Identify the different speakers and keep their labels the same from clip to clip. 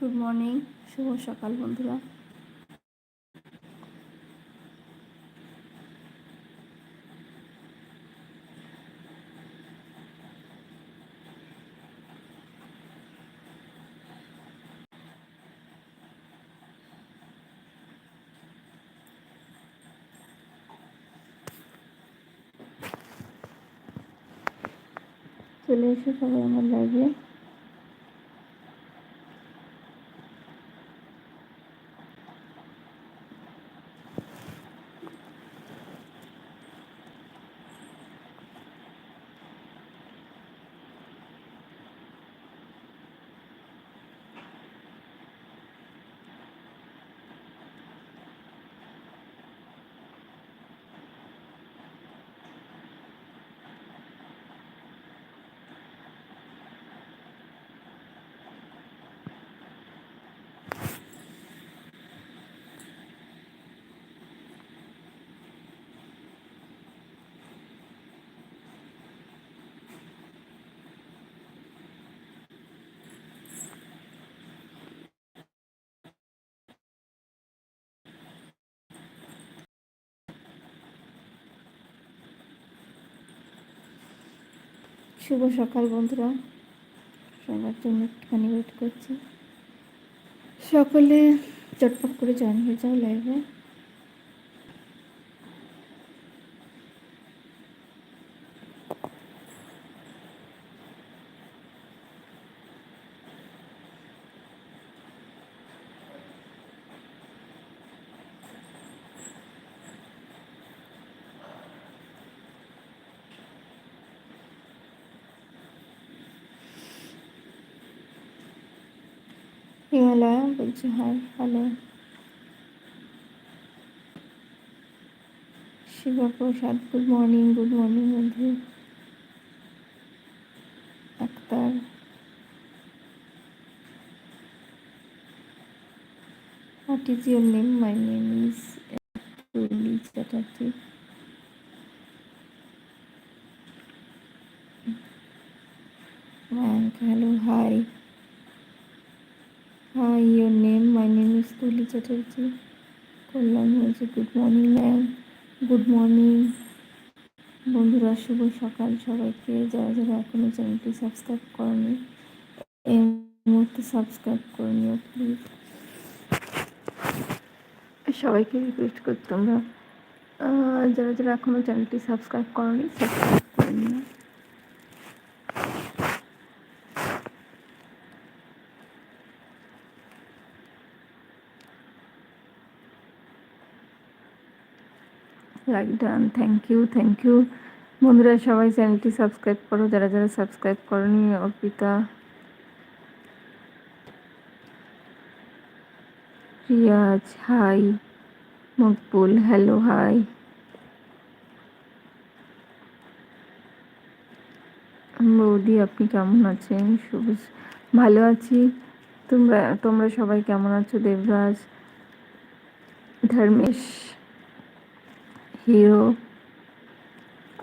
Speaker 1: Good morning শুভ সকাল বন্ধুরা। চলে এসো সবাই আমার লাইভে শুভ সকাল বন্ধুরা। সবার জন্য একটুখানি ওয়েট করছি। সকলে চটপট করে জয়েন হয়ে যাও লাইভে হিমালয়া বলছি hi hello Shiva Prasad good morning good morning বন্ধু Akhtar What is your name? My name is Tuli Chatterjee. Mayank, hello, Tuli Chatterjee. Kalyan হয়েছে good morning ma'am good morning বন্ধুরা, শুভ সকাল সবাইকে। যারা যারা এখনও চ্যানেলটি সাবস্ক্রাইব করেনি, এই মুহূর্তে সাবস্ক্রাইব করে নিও প্লিজ সবাইকে রিকোয়েস্ট করি তোমরা। যারা যারা এখনও চ্যানেলটি সাবস্ক্রাইব করনি সাবস্ক্রাইব করে নিও। Like done thank you thank you বন্ধুরা, সবাই চ্যানেলটি সাবস্ক্রাইব করো। যারা যারা সাবস্ক্রাইব করনি, Arpita, Riyaz, hi, Maqbool hello hi বৌদি, আপনি কেমন আছেন? শুভ ভালো আছি। তোমরা তোমরা সবাই কেমন আছো, Devraj? Dharmesh hero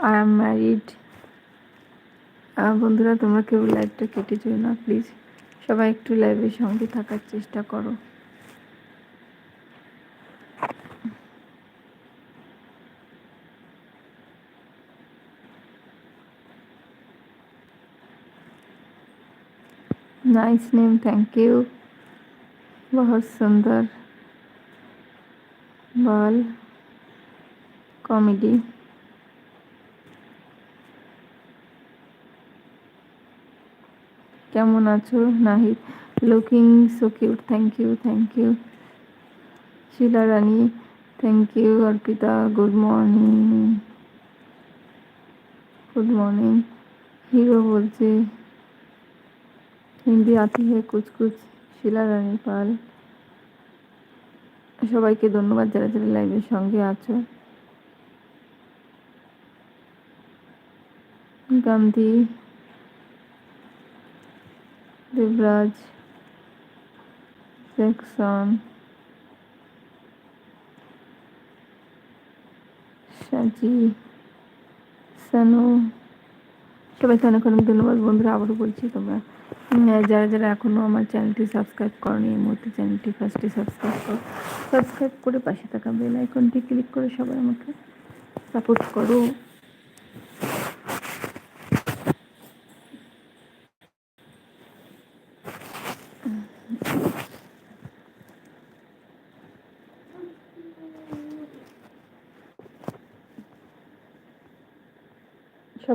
Speaker 1: I am married বন্ধুরা তোমরা কেউ লাইভটা কেটে যেও না প্লিজ সবাই একটু লাইভের সঙ্গে থাকার চেষ্টা করো नाइस नेम थैंक यू बहुत सुंदर बाल কমেডি। কেমন আছো? নাহি looking so cute thank you thank you Sheela Rani thank you Arpita good morning good morning hero বলছে হিন্দি আতি হে কুচকুচ শিলা রানী পাল। সবাইকে ধন্যবাদ যারা যারা লাইভের সঙ্গে আছো। গান্ধী, দেবরাজ জ্যাকসন, সাজি সানু। সবাইকে অনেক অনেক ধন্যবাদ বন্ধুরা, আবারও বলছি তোমরা। যারা যারা এখনও আমার চ্যানেলটি সাবস্ক্রাইব করেনি, এই মুহূর্তে চ্যানেলটি ফার্স্টে সাবস্ক্রাইব করো। সাবস্ক্রাইব করে পাশে থাকা বেল আইকনটি ক্লিক করে সবাই আমাকে সাপোর্ট করো।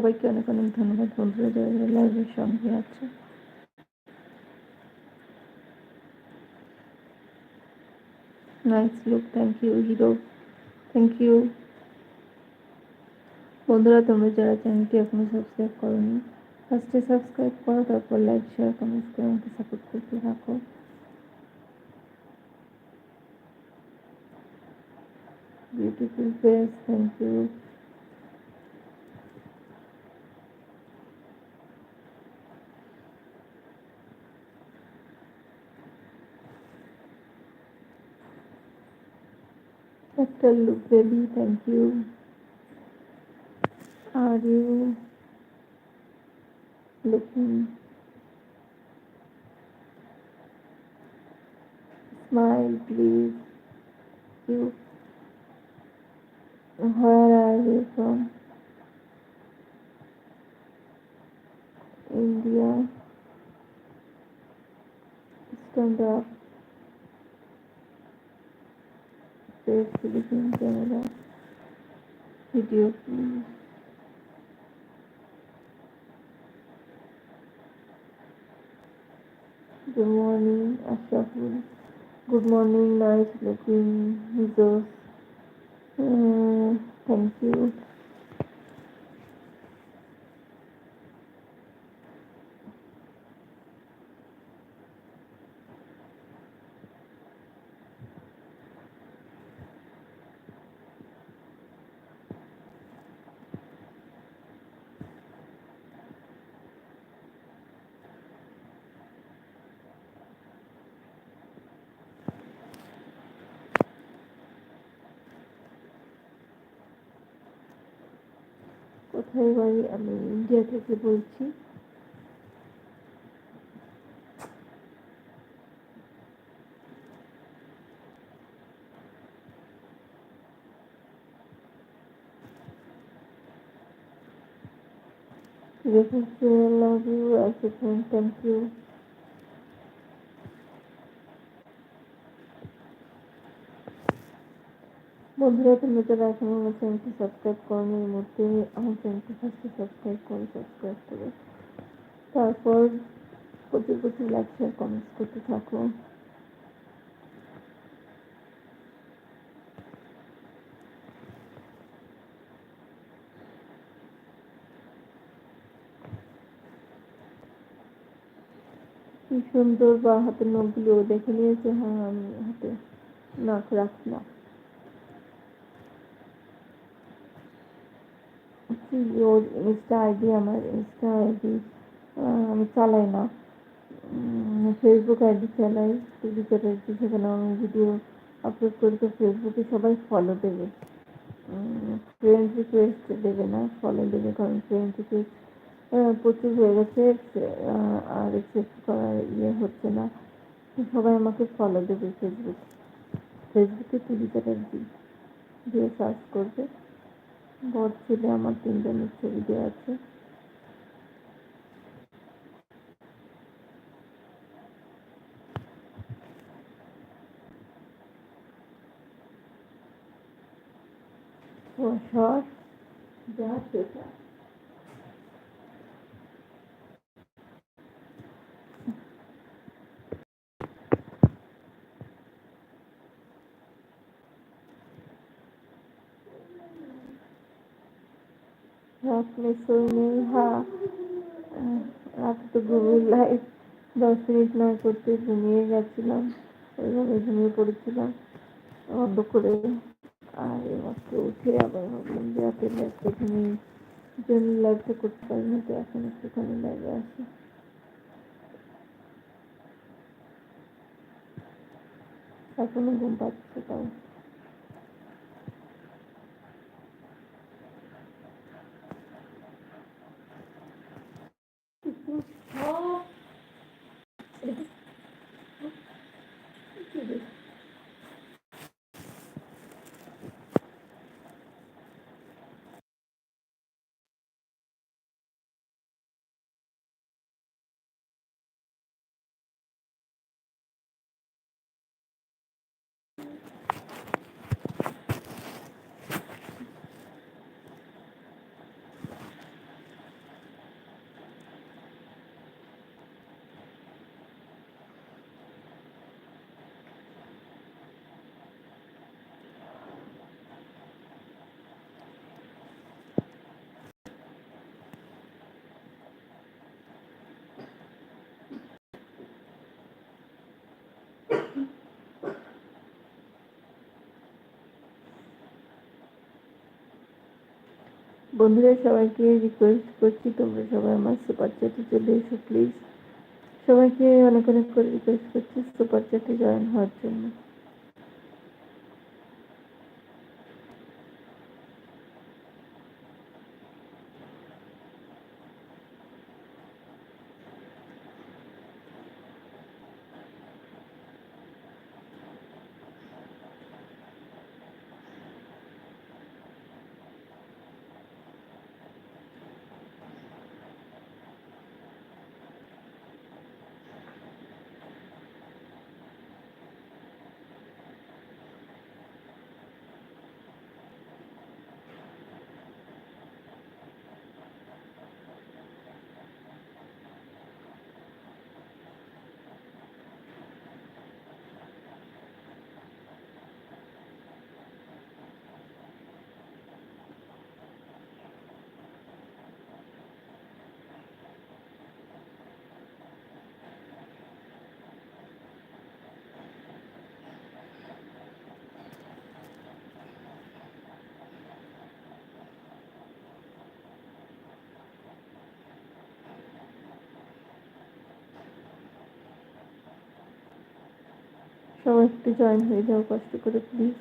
Speaker 1: সবাইকে অনেক অনেক ধন্যবাদ বন্ধুরা, যারা লাইভের সঙ্গে আছে nice look thank you hero thank you বন্ধুরা, তোমরা যারা চ্যানেলটি এখনও সাবস্ক্রাইব করোনি ফার্স্টে সাবস্ক্রাইব করো, তারপর লাইক শেয়ার কমেন্টস করে আমাকে সাপোর্ট করতে থাকো। Beautiful face thank you Dr. Luke Baby, thank you. Are you looking? Smile, please. You. Where are you from? India. Stand up. Philippine camera. Video, please. Good morning, Ashraful. Good morning, nice looking Jesus. Uh, thank you. বাড়ি আমি India থেকে বলছি This is the love you as a friend. Thank you. বন্ধুরা, তোমরা যারা এখন আমার subscribe করো এই মুহূর্তে আমার চ্যানেলটি ফার্স্টে সাবস্ক্রাইব করো সাবস্ক্রাইব করে। তারপর প্রচুর প্রচুর লাইক শেয়ার কমেন্টস করতে থাকো। কি সুন্দর বা হাতের নখগুলো দেখে নিয়েছে। হ্যাঁ আমি হাতে নখ রাখি না ওর ইনস্টা আইডি, আমার ইনস্টা আইডি আমি চালাই না। ফেসবুক আইডি চালাই টুইটার আইডি সেখানে আমি ভিডিও আপলোড করি তো ফেসবুকে সবাই ফলো দেবে। ফ্রেন্ড রিকোয়েস্ট দেবে না ফলো দেবে, কারণ ফ্রেন্ড রিকোয়েস্ট প্রচুর হয়ে গেছে আর অ্যাকসেপ্ট করার ইয়ে হচ্ছে না। সবাই আমাকে ফলো দেবে ফেসবুক ফেসবুকে তুলি চ্যাটার্জি দিয়ে সার্চ করবে। বর ছেলে আমার তিনজনের ছবি দেওয়া আছে। ও শর্ট যা সেটা। রাখলে সৈনিক হা হ্যাঁ। রাখতে ঘুমিলাই দশ মিনিট নয় করতে ঘুমিয়ে গেছিলাম, ওইভাবে ঘুমিয়ে পড়েছিলাম। অন্ধ করে আর এবার উঠে আবার ভাবলাম যে আপনি লাইভটা ঘুমিয়ে জন্য লাইভটা করতে পারি না, তো এখন একটুখানি লাইভে আসি এখনও ঘুম পাচ্ছে তাও। বন্ধুরা, সবাইকে রিকোয়েস্ট করছি, তোমরা সবাই আমার সুপার চ্যাটে চলে এসো প্লিজ সবাইকে অনেক অনেক করে রিকোয়েস্ট করছি সুপার চ্যাটে জয়েন হওয়ার জন্য। সবাই একটু জয়েন হয়ে যাও কষ্ট করে প্লিজ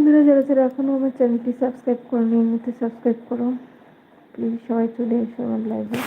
Speaker 1: বন্ধুরা, যারা যারা এখনও আমার চ্যানেলটি সাবস্ক্রাইব করেনি এর মধ্যে সাবস্ক্রাইব করো। প্লিজ, সবাই চলে এসো আমার লাইভে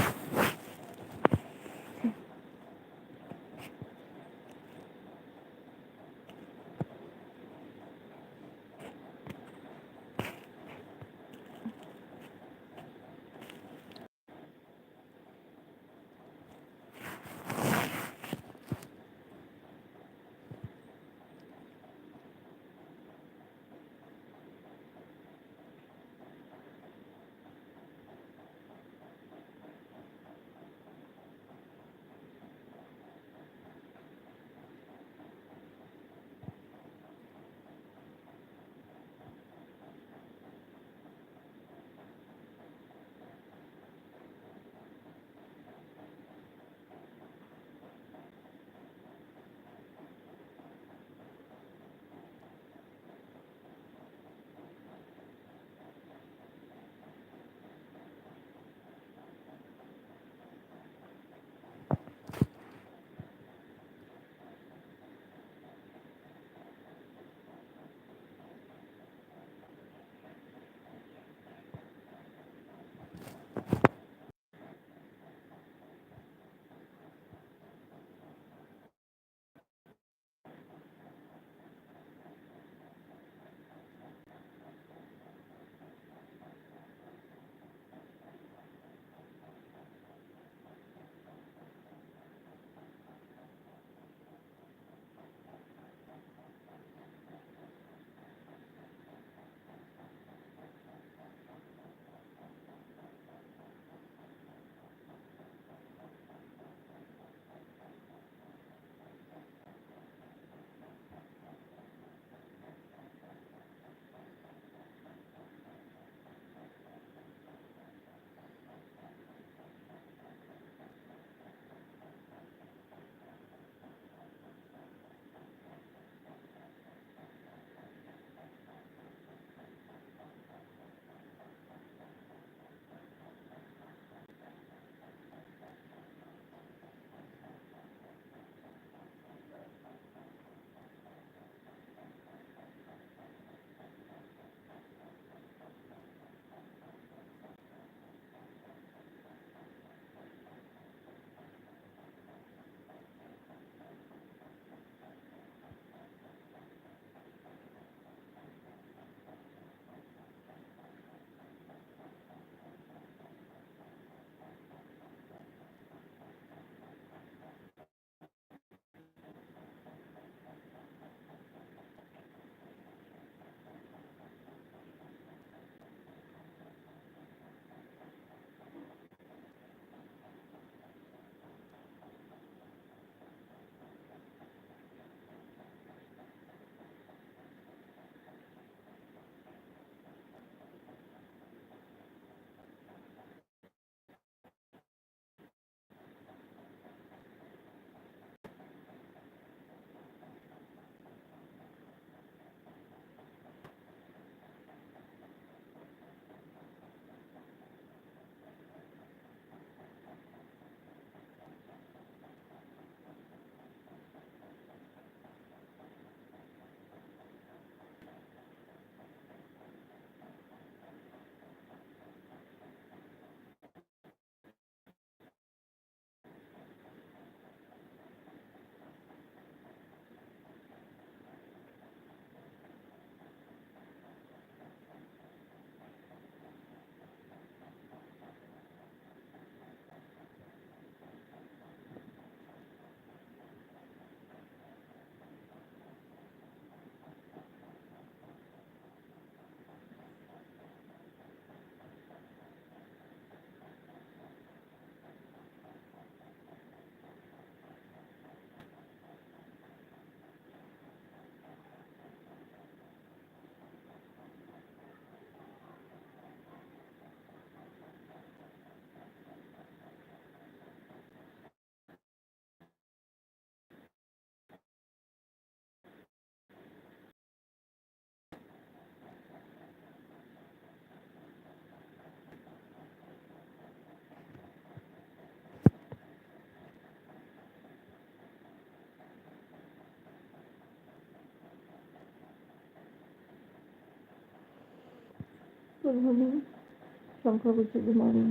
Speaker 1: শঙ্কর বলছে গুড মর্নিং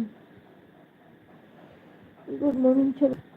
Speaker 1: গুড মর্নিং চলো